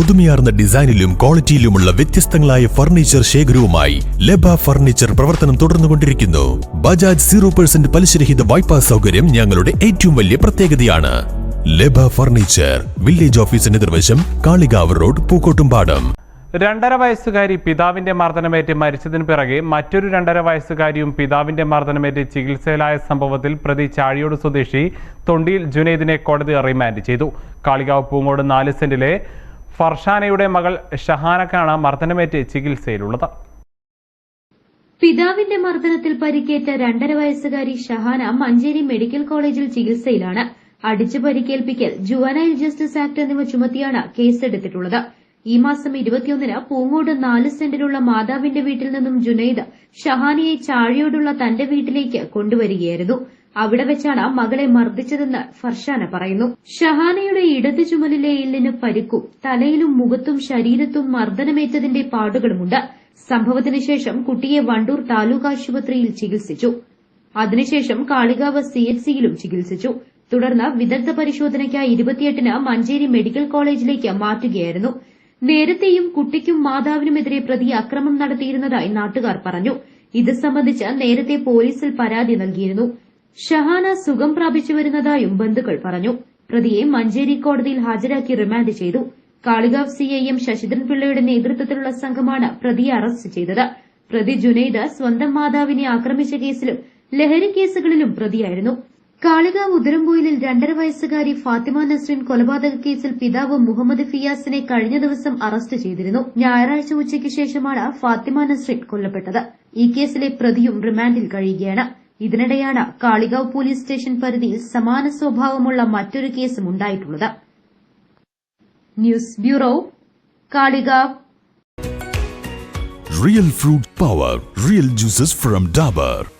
പുതുമയാർന്ന ഡിസൈനിലും ക്വാളിറ്റിയിലുമുള്ള വ്യത്യസ്തങ്ങളായ ഫർണിച്ചർ ശേഖരവുമായി ലബ ഫർണിച്ചർ പ്രവർത്തനം തുടർന്നുകൊണ്ടിരിക്കുന്നു. ബജാജ് സീറോ പെർസെന്റ് പലിശരഹിത വായ്പാ സൗകര്യം ഞങ്ങളുടെ ഏറ്റവും വലിയ പ്രത്യേകതയാണ്. ലബ ഫർണിച്ചർ വില്ലേജ് ഓഫീസിന് നിർവശം കാളികാവ് റോഡ് പൂക്കോട്ടുംപാടം. രണ്ടര വയസ്സുകാരി പിതാവിന്റെ മർദ്ദനമേറ്റ് മരിച്ചതിന് പിറകെ മറ്റൊരു രണ്ടര വയസ്സുകാരിയും പിതാവിന്റെ മർദ്ദനമേറ്റ് ചികിത്സയിലായ സംഭവത്തിൽ പ്രതി ചാഴിയോട് സ്വദേശി തൊണ്ടിയിൽ ജുനൈദിനെ കോടതി റിമാൻഡ് ചെയ്തു. കാളികാവ് പൂങ്ങോട് നാല് സെന്റിലെ ഫർഷാനയുടെ മകൾ ഷഹാനക്കാണ് മർദ്ദനമേറ്റ് ചികിത്സയിലുള്ളത്. പിതാവിന്റെ മർദ്ദനത്തിൽ പരിക്കേറ്റ രണ്ടര വയസ്സുകാരി ഷഹാന മഞ്ചേരി മെഡിക്കൽ കോളേജിൽ ചികിത്സയിലാണ്. അടിച്ചു പരിക്കേൽപ്പിക്കൽ ജുവനൈൽ ജസ്റ്റിസ് ആക്ട് എന്നിവ ചുമത്തിയാണ് കേസെടുത്തിട്ടുള്ളത്. ഈ മാസം ഇരുപത്തിയൊന്നിന് പൂങ്ങോട് നാല് സെന്റിലുള്ള മാതാവിന്റെ വീട്ടിൽ നിന്നും ജുനൈദ് ഷഹാനിയെ ചാഴിയോടുള്ള തന്റെ വീട്ടിലേക്ക് കൊണ്ടുവരികയായിരുന്നു. അവിടെ വെച്ചാണ് മകളെ മർദ്ദിച്ചതെന്ന് ഫർഷാന പറയുന്നു. ഷഹാനയുടെ ഇടത് ചുമലിലെ എല്ലിന് പരിക്കും തലയിലും മുഖത്തും ശരീരത്തും മർദ്ദനമേറ്റതിന്റെ പാടുകളുമുണ്ട്. സംഭവത്തിന് ശേഷം കുട്ടിയെ വണ്ടൂർ താലൂക്ക് ആശുപത്രിയിൽ ചികിത്സിച്ചു. അതിനുശേഷം കാളികാവ് സിഎച്ചിയിലും ചികിത്സിച്ചു. തുടർന്ന് വിദഗ്ധ പരിശോധനയ്ക്കായി ഇരുപത്തിയെട്ടിന് മഞ്ചേരി മെഡിക്കൽ കോളേജിലേക്ക് മാറ്റുകയായിരുന്നു. നേരത്തെയും കുട്ടിക്കും മാതാവിനുമെതിരെ പ്രതി അക്രമം നടത്തിയിരുന്നതായി നാട്ടുകാർ പറഞ്ഞു. ഇത് സംബന്ധിച്ച് നേരത്തെ പോലീസിൽ പരാതി നൽകിയിരുന്നു. ഷഹാന സുഖം പ്രാപിച്ചു വരുന്നതായും ബന്ധുക്കൾ പറഞ്ഞു. പ്രതിയെ മഞ്ചേരി കോടതിയിൽ ഹാജരാക്കി റിമാൻഡ് ചെയ്തു. കാളികാവ് സിഐഎം ശശിധരൻ പിള്ളയുടെ നേതൃത്വത്തിലുള്ള സംഘമാണ് പ്രതിയെ അറസ്റ്റ് ചെയ്തത്. പ്രതി ജുനൈദ് സ്വന്തം മാതാവിനെ ആക്രമിച്ച കേസിലും ലഹരി കേസുകളിലും പ്രതിയായിരുന്നു. കാളികാവ് ഉദരംപോയിലിൽ രണ്ടര വയസ്സുകാരി ഫാത്തിമ നസ്രീൻ കൊലപാതക കേസിൽ പിതാവ് മുഹമ്മദ് ഫിയാസിനെ കഴിഞ്ഞ ദിവസം അറസ്റ്റ് ചെയ്തിരുന്നു. ഞായറാഴ്ച ഉച്ചയ്ക്ക് ശേഷമാണ് ഫാത്തിമ നസ്രീൻ കൊല്ലപ്പെട്ടത്. ഈ കേസിലെ പ്രതിയും റിമാൻഡിൽ കഴിയുകയാണ്. ഇതിനിടെയാണ് കാളികാവ് പോലീസ് സ്റ്റേഷൻ പരിധിയിൽ സമാന സ്വഭാവമുള്ള മറ്റൊരു കേസും ഉണ്ടായിട്ടുള്ളത് news bureau Kalikavu real fruit power real juices from Dabur.